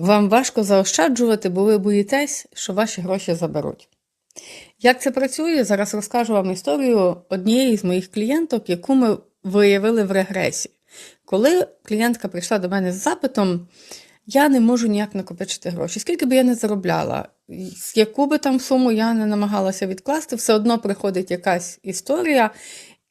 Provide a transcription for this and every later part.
Вам важко заощаджувати, бо ви боїтесь, що ваші гроші заберуть. Як це працює, зараз розкажу вам історію однієї з моїх клієнток, яку ми виявили в регресі. Коли клієнтка прийшла до мене з запитом, я не можу ніяк накопичити гроші. Скільки би я не заробляла, яку би там суму я не намагалася відкласти, все одно приходить якась історія,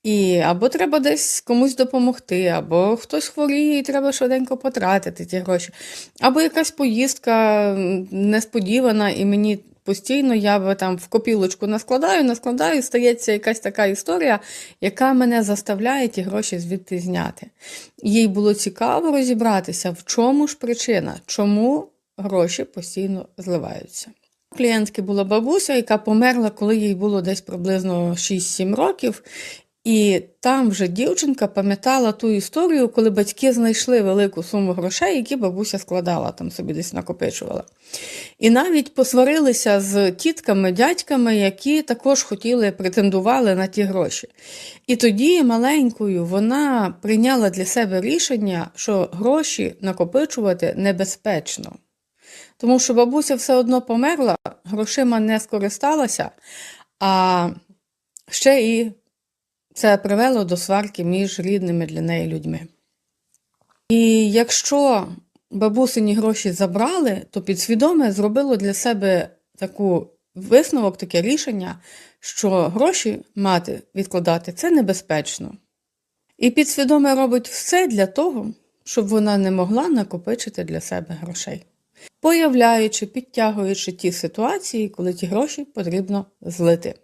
і або треба десь комусь допомогти, або хтось хворіє, і треба швиденько потратити ті гроші, або якась поїздка несподівана, і мені постійно я би там в копілочку наскладаю, наскладаю, і стається якась така історія, яка мене заставляє ті гроші звідти зняти. Їй було цікаво розібратися, в чому ж причина, чому гроші постійно зливаються. Клієнтки була бабуся, яка померла, коли їй було десь приблизно 6-7 років. І там вже дівчинка пам'ятала ту історію, коли батьки знайшли велику суму грошей, які бабуся складала, там собі десь накопичувала. І навіть посварилися з тітками, дядьками, які також хотіли, претендували на ті гроші. І тоді маленькою вона прийняла для себе рішення, що гроші накопичувати небезпечно. Тому що бабуся все одно померла, грошима не скористалася, а ще і це привело до сварки між рідними для неї людьми. І якщо бабусині гроші забрали, то підсвідоме зробило для себе таку висновок, таке рішення, що гроші мати відкладати це небезпечно. І підсвідоме робить все для того, щоб вона не могла накопичити для себе грошей, появляючи, підтягуючи ті ситуації, коли ті гроші потрібно злити.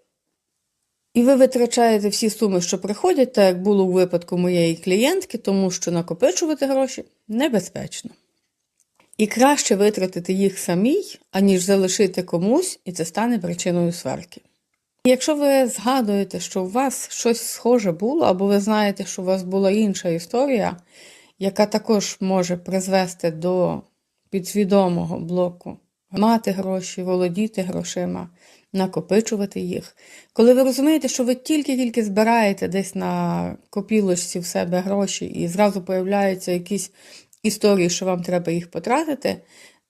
І ви витрачаєте всі суми, що приходять, так як було у випадку моєї клієнтки, тому що накопичувати гроші небезпечно. І краще витратити їх самій, аніж залишити комусь, і це стане причиною сварки. І Якщо ви згадуєте, що у вас щось схоже було, або ви знаєте, що у вас була інша історія, яка також може призвести до підсвідомого блоку мати гроші, володіти грошима, накопичувати їх. Коли ви розумієте, що ви тільки-тільки збираєте десь на копілочці в себе гроші і зразу появляються якісь історії, що вам треба їх потратити,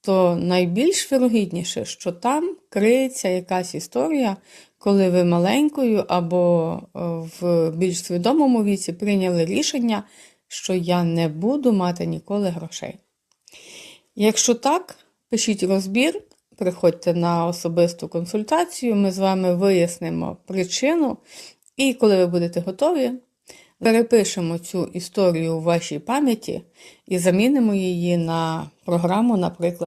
то найбільш вірогідніше, що там криється якась історія, коли ви маленькою або е, в більш свідомому віці прийняли рішення, що я не буду мати ніколи грошей. Якщо так, пишіть розбір, приходьте на особисту консультацію, ми з вами вияснимо причину, і коли ви будете готові, перепишемо цю історію у вашій пам'яті і замінимо її на програму, наприклад.